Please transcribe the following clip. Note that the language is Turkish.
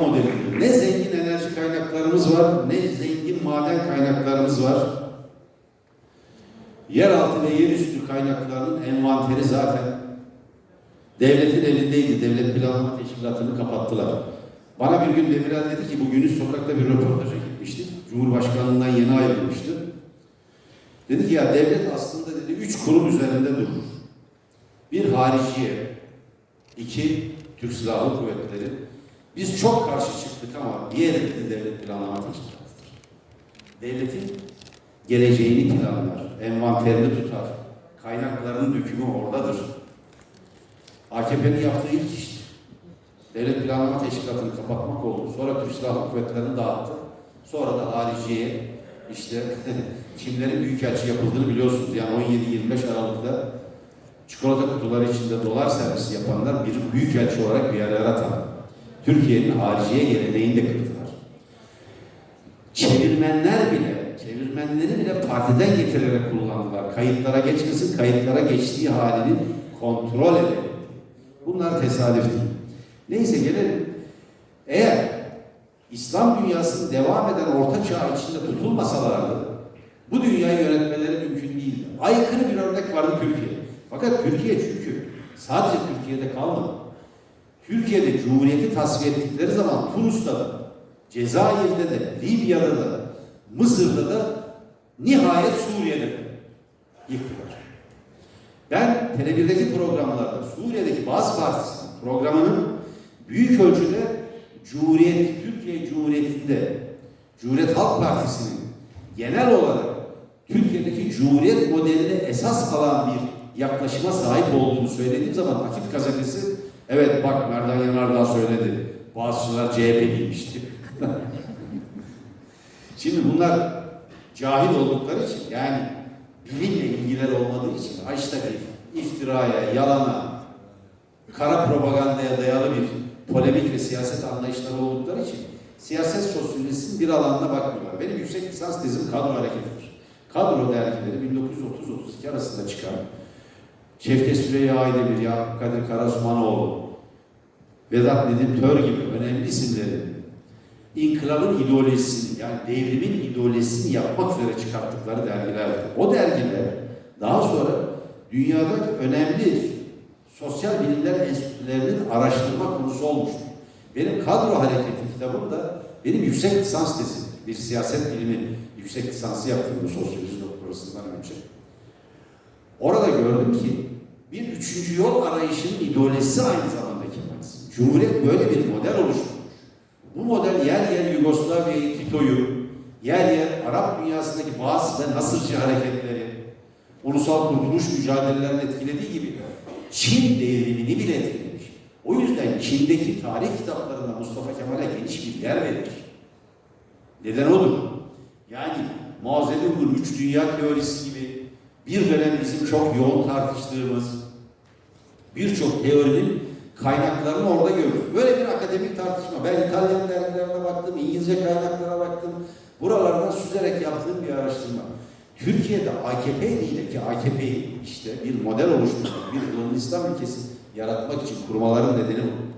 modelidir. Ne zengin enerji kaynaklarımız var, ne zengin maden kaynaklarımız var. Yeraltı ve yerüstü kaynaklarının envanteri zaten devletin elindeydi. Devlet Planlama Teşkilatı'nı kapattılar. Bana bir gün Demirel dedi ki bugünüz sokakta bir röportaja gitmişti. Cumhurbaşkanlığından yeni ayrılmıştı. Dedi ki ya devlet aslında dedi üç kurum üzerinde durur. Bir hariciye, iki Türk Silahlı Kuvvetleri. Biz çok karşı çıktık ama diğeri dedi devlet planlama teşkilatıdır. Devletin geleceğini planlar, envanterini tutar, kaynaklarının dökümü oradadır. AKP'nin yaptığı ilk iştir. Devlet planlama teşkilatını kapatmak oldu. Sonra Türk Silahlı Kuvvetleri'ni dağıttı. Sonra da hariciyeye işte kimlerin büyükelçi yapıldığını biliyorsunuz. Yani 17-25 Aralık'ta çikolata kutuları içinde dolar servisi yapanlar bir büyükelçi olarak bir yerlere atandı. Türkiye'nin hariciye geleneğini de kırdılar. Çevirmenler bile, çevirmenleri bile partiden getirerek kullandılar. Kayıtlara geçmesin, kayıtlara geçtiği halini kontrol edelim. Bunlar tesadüf değil. Neyse gelelim. Eğer İslam dünyasının devam eden orta çağ içinde tutulmasalardı bu dünyayı yönetmeleri mümkün değildi. Aykırı bir örnek vardı Türkiye. Fakat Türkiye çünkü sadece Türkiye'de kalmadı. Türkiye'de Cumhuriyeti tasfiye ettikleri zaman Tunus'ta da, Cezayir'de de, Libya'da da, Mısır'da da, nihayet Suriye'de de yıktılar. Ben Tele1'deki programlarda Suriye'deki Bazı Partisi'nin programının büyük ölçüde Cumhuriyet, Türkiye Cumhuriyeti'nde Cumhuriyet Halk Partisi'nin genel olarak Türkiye'deki Cumhuriyet modeline esas alan bir yaklaşıma sahip olduğunu söylediğim zaman Akit gazetesi evet bak Merdan Yanardağ söyledi. Bazıları CHP'liymişti. Şimdi bunlar cahil oldukları için yani bilimle ilgileri olmadığı için haştaki iftiraya, yalana, kara propagandaya dayalı bir polemik ve siyaset anlayışları oldukları için siyaset sosyolojisinin bir alanına bakmıyorlar. Benim yüksek lisans tezim kadro hareketidir. Kadro dergileri 1930-32 arasında çıkan Şevket Süreyya Aydemir, Yakup Kadir Karasmanoğlu, Vedat Nedim Tör gibi önemli isimlerin inkılabın ideolojisini yani devrimin ideolojisini yapmak üzere çıkarttıkları dergilerdir. O dergiler daha sonra dünyada önemli sosyal bilimler enstitülerinin araştırma konusu olmuştur. Benim kadro hareketi kitabımda benim yüksek lisans tezim, bir siyaset bilimi yüksek lisansı yaptım bu sosyoloji doktorasından önce. Orada gördüm ki bir üçüncü yol arayışının ideolojisi aynı zamanda Kemalizm. Cumhuriyet böyle bir model oluşturmuş. Bu model yer yer Yugoslavya'yı, Tito'yu, yer yer Arap dünyasındaki bazı ve Nasırcı hareketleri, ulusal kurtuluş mücadelelerini etkilediği gibi Çin devrimini bile etkilemiş. O yüzden Çin'deki tarih kitaplarında Mustafa Kemal'e geniş bir yer verir. Neden odur? Yani Mao Zedong'un üç dünya teorisi gibi bir dönem bizim çok yoğun tartıştığımız birçok teorinin kaynaklarını orada görürüz. Böyle bir akademik tartışma. Ben İtalyan dergilerine baktım, İngilizce kaynaklara baktım. Buralardan süzerek yaptığım bir araştırma. Türkiye'de AKP ile ki AKP'yi işte bir model oluşturmak, bir İslam ülkesi yaratmak için kurmaların nedeni bu.